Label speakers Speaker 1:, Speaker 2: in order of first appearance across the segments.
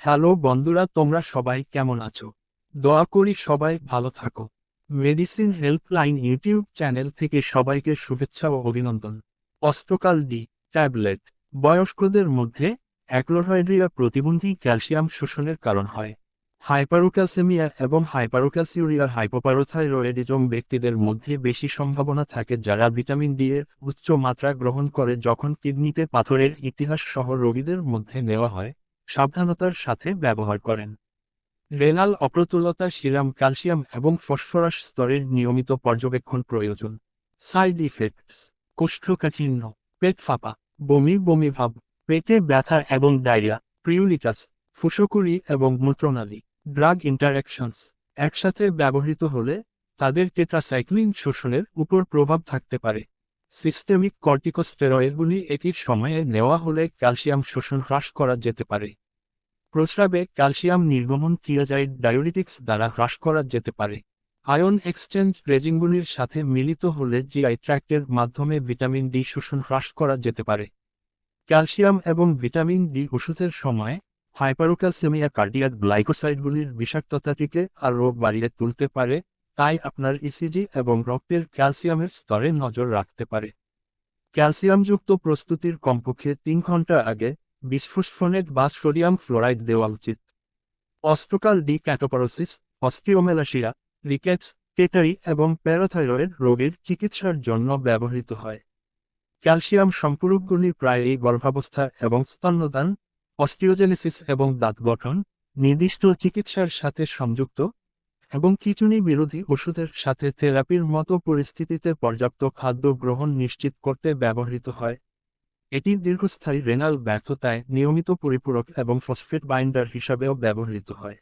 Speaker 1: Hello বন্ধুরা, তোমরা সবাই কেমন আছো? দোয়া করি সবাই ভালো থাকো। মেডিসিন হেল্পলাইন ইউটিউব চ্যানেল থেকে সবাইকে শুভেচ্ছা ও অভিনন্দন। অস্ট্রোকাল ডি ট্যাবলেট বয়স্কদের মধ্যে অ্যাক্লোরয়েড্রিয়া প্রতিবন্ধী ক্যালসিয়াম শোষণের কারণ হয়। হাইপারোক্যালসেমিয়া এবং হাইপারোক্যালসিউরিয়া হাইপোপারোথাইরয়েডিজম ব্যক্তিদের মধ্যে বেশি সম্ভাবনা থাকে যারা ভিটামিন ডি এর উচ্চ মাত্রা গ্রহণ করে যখন কিডনিতে পাথরের ইতিহাস সহ রোগীদের মধ্যে নেওয়া হয়। সাবধানতার সাথে ব্যবহার করেন। রেনাল অপ্রতুলতা সিরাম ক্যালসিয়াম এবং ফসফরাস স্তরের নিয়মিত পর্যবেক্ষণ প্রয়োজন। সাইড ইফেক্টস, কোষ্ঠকাঠিন্য, পেট ফাঁপা, বমি বমি ভাব, পেটে ব্যথা এবং ডায়রিয়া প্রিউলিটাস ফুসকুড়ি এবং মূত্রনালী, ড্রাগ ইন্টারাকশনস একসাথে ব্যবহৃত হলে তাদের টেট্রাসাইক্লিন শোষণের উপর প্রভাব থাকতে পারে। সিস্টেমিক কর্টিকোস্টেরয়েডগুলি একই সময়ে নেওয়া হলে ক্যালসিয়াম শোষণ হ্রাস করা যেতে পারে। প্রস্রাবে ক্যালসিয়াম নির্গমন থিয়াজাইড ডায়োরিটিক্স দ্বারা হ্রাস করা যেতে পারে। আয়ন এক্সচেঞ্জ রেজিংগুলির সাথে মিলিত হলে জিআই ট্র্যাক্টের মাধ্যমে ভিটামিন ডি শোষণ হ্রাস করা যেতে পারে। ক্যালসিয়াম এবং ভিটামিন ডি ওষুধের সময় হাইপারোক্যালসেমিয়া কার্ডিয়াক গ্লাইকোসাইডগুলির বিষাক্ততাটিকে আরও বাড়িয়ে তুলতে পারে, তাই আপনার ইসিজি এবং রক্তের ক্যালসিয়ামের স্তরে নজর রাখতে পারে। ক্যালসিয়ামযুক্ত প্রস্তুতির কমপক্ষে তিন ঘণ্টা আগে বিস্ফোস্ফোনেট বা সোডিয়াম ফ্লোরাইড দেওয়া উচিত। অস্ট্রোকাল ডি ক্যাটোপারোসিস, অস্ট্রিওমেলাসিয়া, রিকেটস টেটারি এবং প্যারাথাইরয়েড রোগের চিকিৎসার জন্য ব্যবহৃত হয়। ক্যালসিয়াম সম্পূরকগুলি প্রায়ই গর্ভাবস্থা এবং স্তন্যদান অস্টিওজেনেসিস এবং দাঁত গঠন, নির্দিষ্ট চিকিৎসার সাথে সংযুক্ত, এবং কিচুনি বিরোধী ওষুধের সাথে থেরাপির মতো পরিস্থিতিতে পর্যাপ্ত খাদ্য গ্রহণ নিশ্চিত করতে ব্যবহৃত হয়। এটি দীর্ঘস্থায়ী রেনাল ব্যর্থতায় নিয়মিত পরিপূরক এবং ফসফেট বাইন্ডার হিসাবেও ব্যবহৃত হয়।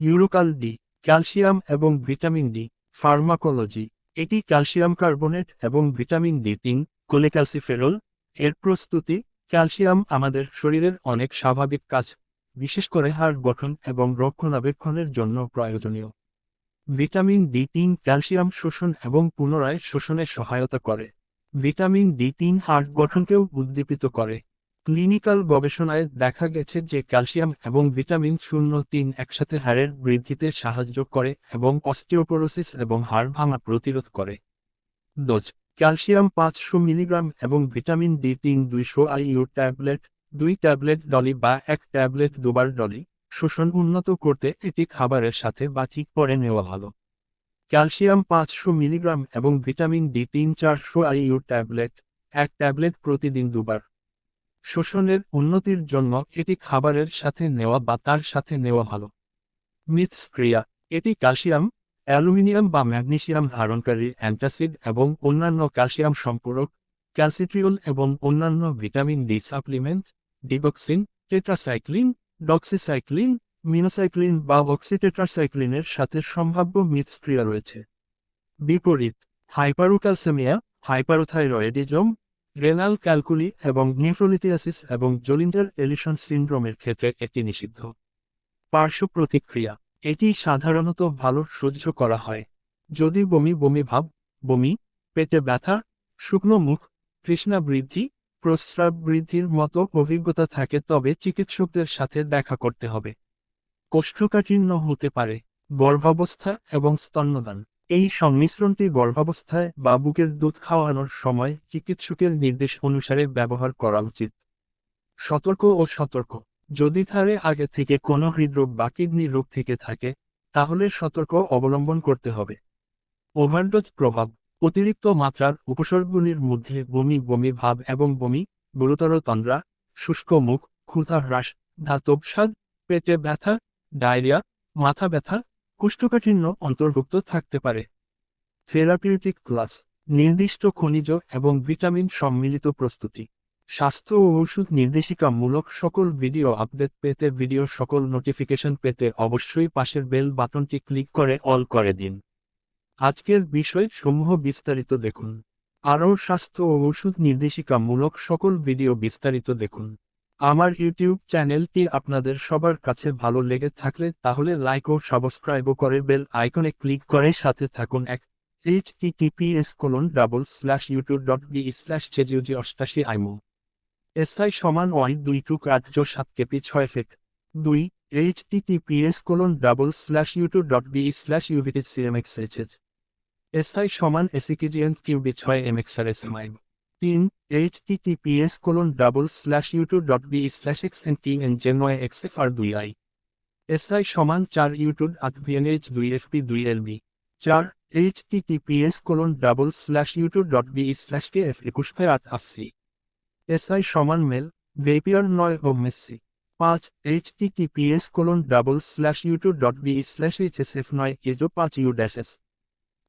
Speaker 1: ইউরোকাল ডি, ক্যালসিয়াম এবং ভিটামিন ডি, ফার্মাকোলজি, এটি ক্যালসিয়াম কার্বনেট এবং ভিটামিন ডি তিন, কোলেক্যালসিফেরল, এর প্রস্তুতি, ক্যালসিয়াম আমাদের শরীরের অনেক স্বাভাবিক কাজ, বিশেষ করে হাড় গঠন এবং রক্ষণাবেক্ষণের জন্য প্রয়োজনীয়। ভিটামিন ডি তিন ক্যালসিয়াম শোষণ এবং পুনরায় শোষণে সহায়তা করে। ভিটামিন ডি তিন হাড় গঠনকেও উদ্দীপিত করে। ক্লিনিক্যাল গবেষণায় দেখা গেছে যে ক্যালসিয়াম এবং ভিটামিন শূন্য তিন একসাথে হাড়ের বৃদ্ধিতে সাহায্য করে এবং অস্টিওপোরোসিস এবং হাড় ভাঙা প্রতিরোধ করে। ডোজ, ক্যালসিয়াম পাঁচশো মিলিগ্রাম এবং ভিটামিন ডি তিন দুইশো আইইউ ট্যাবলেট, দুই ট্যাবলেট ডলি বা এক ট্যাবলেট দুবার ডলি, শোষণ উন্নত করতে এটি খাবারের সাথে বা ঠিক পরে নেওয়া ভালো। ক্যালসিয়াম পাঁচশো মিলিগ্রাম এবং ভিটামিন ডি তিন চারশো আইইউ ট্যাবলেট, এক ট্যাবলেট প্রতিদিন দুবার। শোষণের উন্নতির জন্য এটি খাবারের সাথে নেওয়া বা তার সাথে নেওয়া ভালো। মিথস্ক্রিয়া, এটি ক্যালসিয়াম, অ্যালুমিনিয়াম বা ম্যাগনেসিয়াম ধারণকারী অ্যান্টাসিড এবং অন্যান্য ক্যালসিয়াম সম্পূরক ক্যালসিট্রিওল এবং অন্যান্য vitamin D supplement, digoxin, tetracycline, doxycycline minocycline বা অক্সিটেট্রাসাইক্লিনের সাথে সম্ভাব্য মিথস্ক্রিয়া রয়েছে। বিপরীত, হাইপারোক্যালসেমিয়া, হাইপারোথাইরয়েডিজম, রেনাল ক্যালকুলি এবং নিউট্রোলিথিয়াসিস এবং জোলিঞ্জার এলিশন সিন্ড্রোমের ক্ষেত্রে এটি নিষিদ্ধ। পার্শ্ব প্রতিক্রিয়া, এটি সাধারণত ভালো সহ্য করা হয়। যদি বমি বমি ভাব, বমি, পেটে ব্যথা, শুকনো মুখ, তৃষ্ণা বৃদ্ধি, প্রস্রাব বৃদ্ধির মতো অভিজ্ঞতা থাকে তবে চিকিৎসকদের সাথে দেখা করতে হবে। কোষ্ঠকাঠিন্য হতে পারে, গর্ভাবস্থা এবং স্তন্যদান। এই সংমিশ্রণটি গর্ভাবস্থায় বা বুকের দুধ খাওয়ানোর সময় চিকিৎসকের নির্দেশ অনুসারে ব্যবহার করা উচিত। সতর্ক ও সতর্ক। যদি ধারে আগে থেকে কোনো হৃদরোগ বা কিডনি রোগ থেকে থাকে, তাহলে সতর্ক অবলম্বন করতে হবে। ওভারডোজ প্রভাব। অতিরিক্ত মাত্রার উপসর্গগুলির মধ্যে বমি বমি ভাব এবং বমি, গুরুতর তন্দ্রা, শুষ্ক মুখ, ক্ষুধা হ্রাস, ধাতব স্বাদ, পেটে ব্যথা ডায়রিয়া, মাথা ব্যথা, কুষ্ঠকাঠিন্য অন্তর্ভুক্ত থাকতে পারে। থেরাপিউটিক ক্লাস, নির্দিষ্ট খনিজ এবং ভিটামিন সম্মিলিত প্রস্তুতি। স্বাস্থ্য ও ওষুধ নির্দেশিকামূলক সকল ভিডিও আপডেট পেতে ভিডিও সকল নোটিফিকেশন পেতে অবশ্যই পাশের বেল বাটনটি ক্লিক করে অল করে দিন। আজকের বিষয় সমূহ বিস্তারিত দেখুন। আরও স্বাস্থ্য ও ওষুধ নির্দেশিকামূলক সকল ভিডিও বিস্তারিত দেখুন। আমার ইউটিউব চ্যানেলটি আপনাদের সবার কাছে ভালো লেগে থাকলে তাহলে লাইক ও সাবস্ক্রাইবও করে বেল আইকনে ক্লিক করে সাথে থাকুন। এক H TPS colon double slash YouTube dot B slash চেজিউজি অষ্টাশি আইমো এসআই সমান ওয়াই দুই টুক রাজ্য সাত কেপি ছয় ফেক। দুই H TTPS colon double slash YouTube dot B slash UVT ইউভিটিচ CMXHH SI সমান এসিকিজিএন কিউবি ছয় এমএক্সআর এসএমআই তিন, H TTPS colon double slash YouTube dot B slash X N T N J নয় এক্স এফ আর দুই I SI সমান চার YouTube আট ভিএনএইচ দুই এফপি দুই এলবি চার, H TTPS colon double slash YouTube dot B slash K F একুশ ফে আট আফসি। এসআই সমান মেল, ভেপিয়ার নয় ও মেসি। পাঁচ, H TTPS colon double slash YouTube dot B slash H S F নয়, এজো পাঁচ ইউ ড্যাশ এস।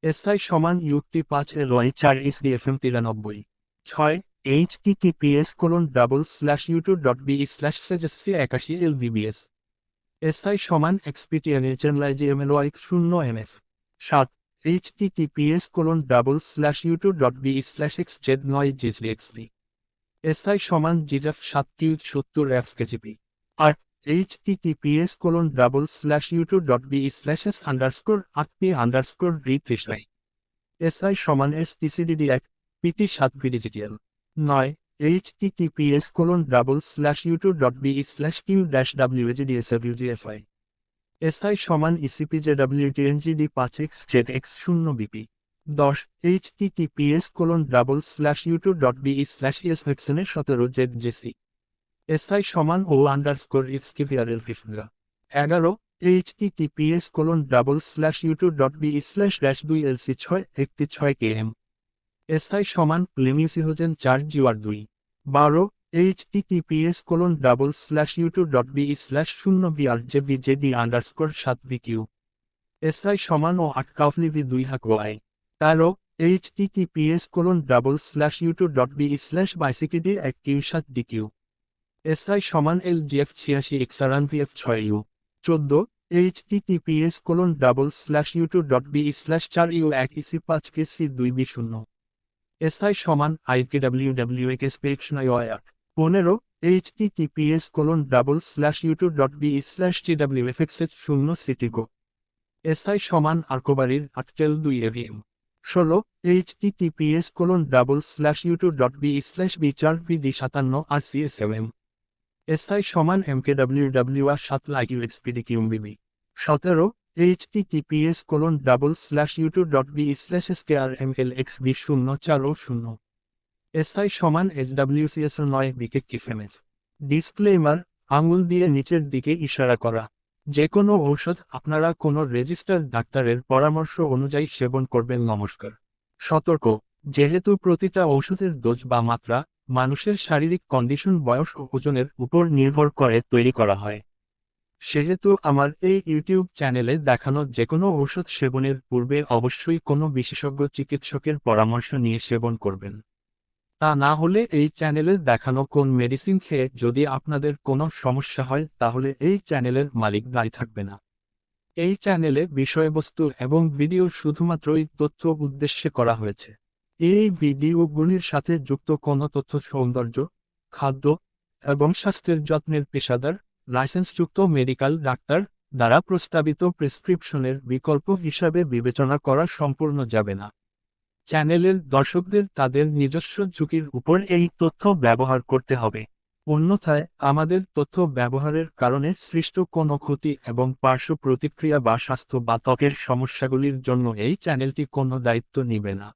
Speaker 1: এসআই সমান ইউক্তি পাঁচ এল ওয়াই চার এস ডি এফ এম তিরানব্বই। ছয় H TTPS colon double slash YouTube dot B slash সেজেসি একাশি এল ভিবিএস এসআই সমান এক্সপিটিএন এইচএনলাই জি এম এল ওয়াই শূন্য এম এফ সাত H TTPS colon double slash YouTube dot B slash X Z নয় জিজলি এক্সলি এসআই সমান জিজাফ সাত কিউ সত্তর X KGP R H TTPS colon double slash YouTube dot B slash S underscore আট পি আন্ডারস্কোর রি তৃষ্ণাই এসআই সমান এস টিসিডিডি এক পিটি সাত ভিডিজিটিএল নয় H TTPS colon double slash YouTube dot B slash Q dash W AGDS UGFI SI সমান ECP J W TNGD পাঁচ X Z X শূন্য বিপি দশ H TTPS colon double slash YouTube dot B slash ES ভেক্সনের সতেরো Z JC SI সমান O underscore underscore এক্সকিভিয়ারেল ফিফরা এগারো H TTPS colon double slash YouTube dot B slash dash দুই LC ছয়, একটি ছয় কে এম এসআই সমান লিমিউসিহোজেন চার জিওয়ার দুই। বারো, H TTPS colon double slash YouTube dot B slash শূন্য BR J B J D underscore সাত বি কিউ। এসআই সমান ও আট কাফলি বি দুই হাক ওয়াই। তেরো, H TTPS colon double slash YouTube dot B slash বাইসিকিডি এক কিউ সাত ডি কিউ। এসআই সমান এল জিএফ ছিয়াশি এক্সারান ভি এফ ছয় ইউ। চোদ্দ, H TTPS colon double slash YouTube dot B slash চার ইউ এক ইসি পাঁচ কে সি দুই বি শূন্য। এসআই সমান IK W W A K স্পেকশন আট পনেরো H TTPS colon double slash YouTube dot B slash G W F X H শূন্য সিটিগো এসআই সমান আর্কোবারির আটটেল দুই এভিএম। ষোলো H TTPS colon double slash YouTube dot B slash B চার বি ডি সাতান্ন R C S M M SI সমান M K W W R সাত লাইক ইউ এক্সপিডি কিউম বিবি সতেরো H TTPS colon double slash YouTube dot B slash S K R M L X B শূন্য চার ও শূন্য SI সমান H W C S নয় বিকে কিফেমেফ disclaimer আঙুল দিয়ে নিচের দিকে ইশারা করা। যে কোনো ঔষধ আপনারা কোনো রেজিস্টার্ড ডাক্তারের পরামর্শ অনুযায়ী সেবন করবেন, নমস্কার। সতর্ক, যেহেতু প্রতিটা ঔষধের ডোজ বা মাত্রা মানুষের শারীরিক কন্ডিশন বয়স ও ওজনের উপর নির্ভর করে তৈরি করা হয়। সেহেতু আমার এই ইউটিউব চ্যানেলে দেখানো যে কোনো ঔষধ সেবনের পূর্বে অবশ্যই কোনো বিশেষজ্ঞ চিকিৎসকের পরামর্শ নিয়ে সেবন করবেন। তা না হলে এই চ্যানেলে দেখানো কোন মেডিসিন খেয়ে যদি আপনাদের কোনো সমস্যা হয় তাহলে এই চ্যানেলের মালিক দায়ী থাকবে না। এই চ্যানেলে বিষয়বস্তু এবং ভিডিও শুধুমাত্রই তথ্য উদ্দেশ্যে করা হয়েছে। এই ভিডিওগুলির সাথে যুক্ত কোনো তথ্য সৌন্দর্য, খাদ্য এবং স্বাস্থ্যের যত্নের পেশাদার লাইসেন্সযুক্ত মেডিকেল ডাক্তার দ্বারা প্রস্তাবিত প্রেসক্রিপশনের বিকল্প হিসাবে বিবেচনা করা সম্পূর্ণ যাবে না। চ্যানেলের দর্শকদের তাদের নিজস্ব ঝুঁকির উপর এই তথ্য ব্যবহার করতে হবে। অন্যথায়, আমাদের তথ্য ব্যবহারের কারণে সৃষ্ট কোনো ক্ষতি এবং পার্শ্ব প্রতিক্রিয়া বা স্বাস্থ্য বা ত্বকের সমস্যাগুলির জন্য এই চ্যানেলটি কোনো দায়িত্ব নিবে না।